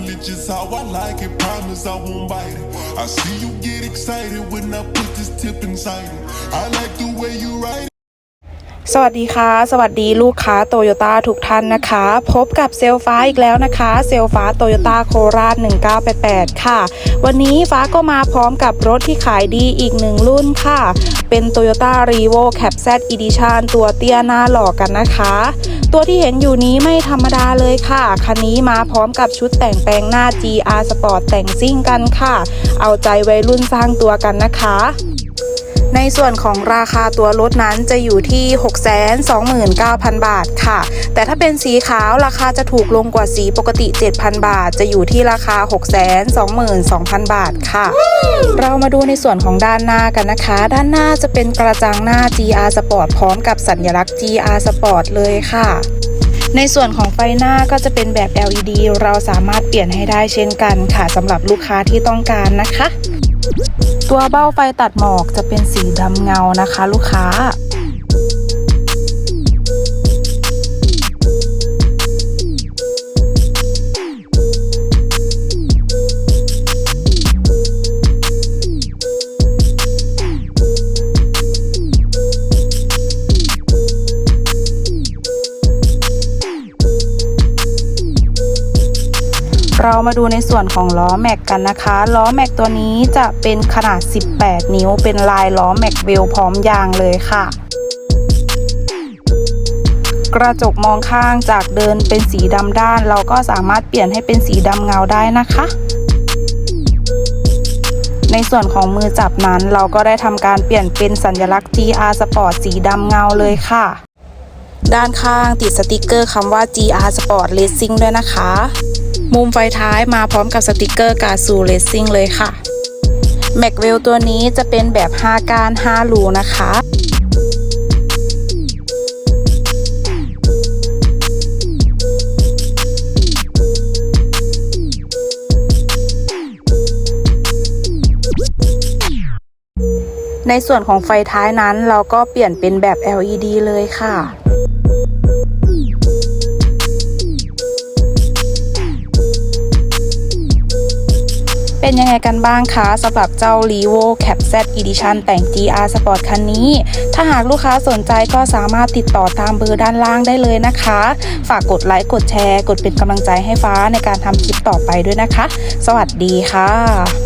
just how I like it. Promise I won't bite it. I see you get excited when I put this tip inside it. I like the way you. สวัสดีค่ะ สวัสดีลูกค้าโตโยต้าทุกท่านนะคะ พบกับเซลฟ้าอีกแล้วนะคะ เซลฟ้าโตโยต้าโคราช 1988 ค่ะ วันนี้ฟ้าก็มาพร้อมกับรถที่ขายดีอีกหนึ่งรุ่นค่ะ เป็น Toyota r e v o Cap Z Edition ตัวเตี้ยหน้าหล่อกันนะคะ ตัวที่เห็นอยู่นี้ไม่ธรรมดาเลยค่ะ คันนี้มาพร้อมกับชุดแต่งแปลงหน้า GR Sport แต่งซิ่งกันค่ะ เอาใจวัยรุ่นสร้างตัวกันนะคะ ในส่วนของราคาตัวรถนั้นจะอยู่ที่ 629,000 บาทค่ะ แต่ถ้าเป็นสีขาวราคาจะถูกลงกว่าสีปกติ 7,000 บาท จะอยู่ที่ราคา 622,000 บาทค่ะ เรามาดูในส่วนของด้านหน้ากันนะคะ ด้านหน้าจะเป็นกระจังหน้า GR Sport พร้อมกับสัญลักษณ์ GR Sport เลยค่ะในส่วนของไฟหน้าก็จะเป็นแบบ LED เราสามารถเปลี่ยนให้ได้เช่นกันค่ะสำหรับลูกค้าที่ต้องการนะคะ ตัวเบ้าไฟตัดหมอกจะเป็นสีดำเงานะคะ ลูกค้า เรามาดูในส่วนของล้อแม็กกันนะคะ ล้อแม็กตัวนี้จะเป็นขนาด 18 นิ้ว เป็นลายล้อแม็กเวลพร้อมยางเลยค่ะ กระจกมองข้างจากเดินเป็นสีดำด้าน เราก็สามารถเปลี่ยนให้เป็นสีดำเงาได้นะคะ ในส่วนของมือจับนั้นเราก็ได้ทำการเปลี่ยนเป็นสัญลักษณ์ GR Sport สีดำเงาเลยค่ะ ด้านข้างติดสติกเกอร์คำว่า GR Sport Racing ด้วยนะคะ มุมไฟท้ายมาพร้อมกับสติกเกอร์กาซูเลสซิ่งเลยค่ะแม็กเวลตัวนี้จะเป็นแบบ 5ก้าน5รูนะคะ ในส่วนของไฟท้ายนั้นเราก็เปลี่ยนเป็นแบบ LED เลยค่ะ เป็นยังไงกันบ้างคะสำหรับเจ้า l e v o Cap Z Edition แต่ง GR Sport คันนี้ ถ้าหากลูกค้าสนใจก็สามารถติดต่อตามเบอร์ด้านล่างได้เลยนะคะ ฝากกดไลค์กดแชร์ กดเป็นกำลังใจให้ฟ้าในการทำคลิปต่อไปด้วยนะคะ สวัสดีค่ะ